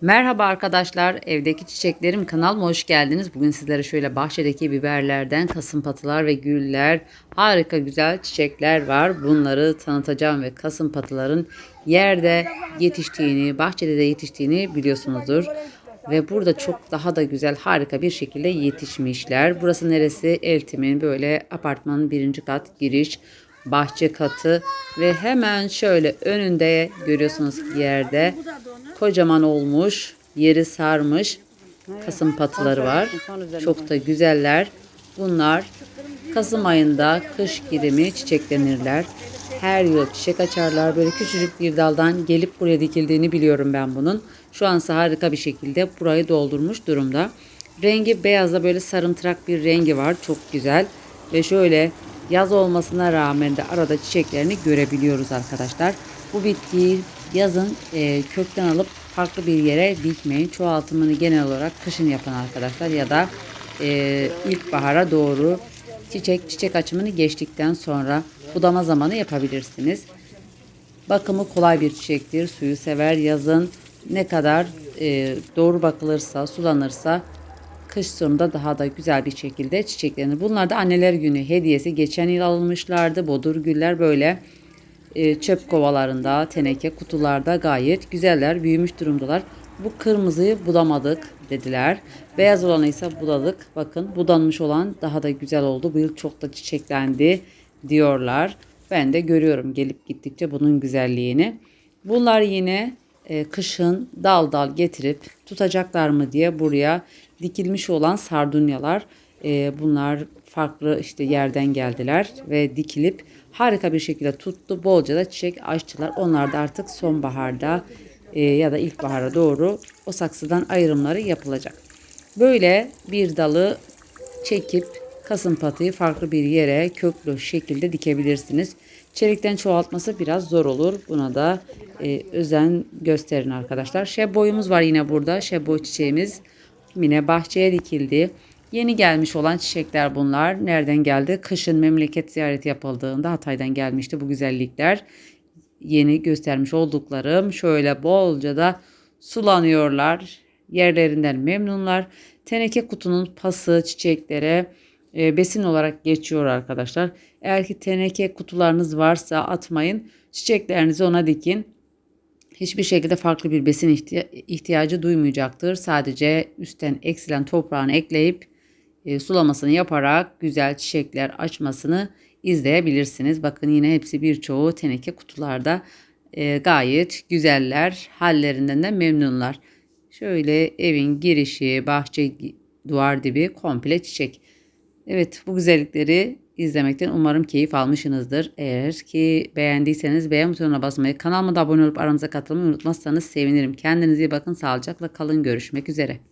Merhaba arkadaşlar, evdeki çiçeklerim kanalıma hoş geldiniz. Bugün sizlere şöyle bahçedeki biberlerden kasımpatılar ve güller, harika güzel çiçekler var. Bunları tanıtacağım ve kasımpatıların yerde yetiştiğini, bahçede de yetiştiğini biliyorsunuzdur. Ve burada çok daha da güzel, harika bir şekilde yetişmişler. Burası neresi? Eltim'in böyle apartmanın birinci kat giriş bahçe katı ve hemen şöyle önünde görüyorsunuz yerde kocaman olmuş, yeri sarmış kasım patıları var. Çok da güzeller. Bunlar Kasım ayında kış girimi çiçeklenirler. Her yıl çiçek açarlar. Böyle küçücük bir daldan gelip buraya dikildiğini biliyorum ben bunun. Şu ansa harika bir şekilde burayı doldurmuş durumda. Rengi beyazda böyle sarımtırak bir rengi var. Çok güzel. Ve şöyle yaz olmasına rağmen de arada çiçeklerini görebiliyoruz arkadaşlar. Bu bitkiyi yazın e, kökten alıp farklı bir yere dikmeyin. Çoğaltımını genel olarak kışın yapan arkadaşlar ya da e, ilkbahara doğru çiçek çiçek açımını geçtikten sonra budama zamanı yapabilirsiniz. Bakımı kolay bir çiçektir. Suyu sever yazın ne kadar e, doğru bakılırsa, sulanırsa kış sonunda daha da güzel bir şekilde çiçeklenir. Bunlar da anneler günü hediyesi. Geçen yıl alınmışlardı. Bodur güller böyle e, çöp kovalarında, teneke kutularda gayet güzeller, büyümüş durumdalar. Bu kırmızıyı bulamadık dediler. Beyaz olanı ise buladık. Bakın budanmış olan daha da güzel oldu. Bu yıl çok da çiçeklendi diyorlar. Ben de görüyorum gelip gittikçe bunun güzelliğini. Bunlar yine e, kışın dal dal getirip tutacaklar mı diye buraya dikilmiş olan sardunyalar. E, bunlar farklı işte yerden geldiler ve dikilip harika bir şekilde tuttu. Bolca da çiçek açtılar. Onlar da artık sonbaharda e, ya da ilkbahara doğru o saksıdan ayrımları yapılacak. Böyle bir dalı çekip kasım patıyı farklı bir yere köklü şekilde dikebilirsiniz. Çelikten çoğaltması biraz zor olur. Buna da e, özen gösterin arkadaşlar. Şeboyumuz var yine burada. Şeboy çiçeğimiz yine bahçeye dikildi. Yeni gelmiş olan çiçekler bunlar. Nereden geldi? Kışın memleket ziyareti yapıldığında Hatay'dan gelmişti bu güzellikler. Yeni göstermiş olduklarım şöyle bolca da sulanıyorlar. Yerlerinden memnunlar. Teneke kutunun pası çiçeklere e, besin olarak geçiyor arkadaşlar. Eğer ki teneke kutularınız varsa atmayın. Çiçeklerinizi ona dikin. Hiçbir şekilde farklı bir besin ihtiyacı duymayacaktır. Sadece üstten eksilen toprağını ekleyip e, sulamasını yaparak güzel çiçekler açmasını izleyebilirsiniz. Bakın yine hepsi birçoğu teneke kutularda e, gayet güzeller. Hallerinden de memnunlar. Şöyle evin girişi, bahçe, duvar dibi komple çiçek. Evet bu güzellikleri izlemekten umarım keyif almışsınızdır. Eğer ki beğendiyseniz beğen butonuna basmayı, kanalıma da abone olup aramıza katılmayı unutmazsanız sevinirim. Kendinize iyi bakın, sağlıcakla kalın. Görüşmek üzere.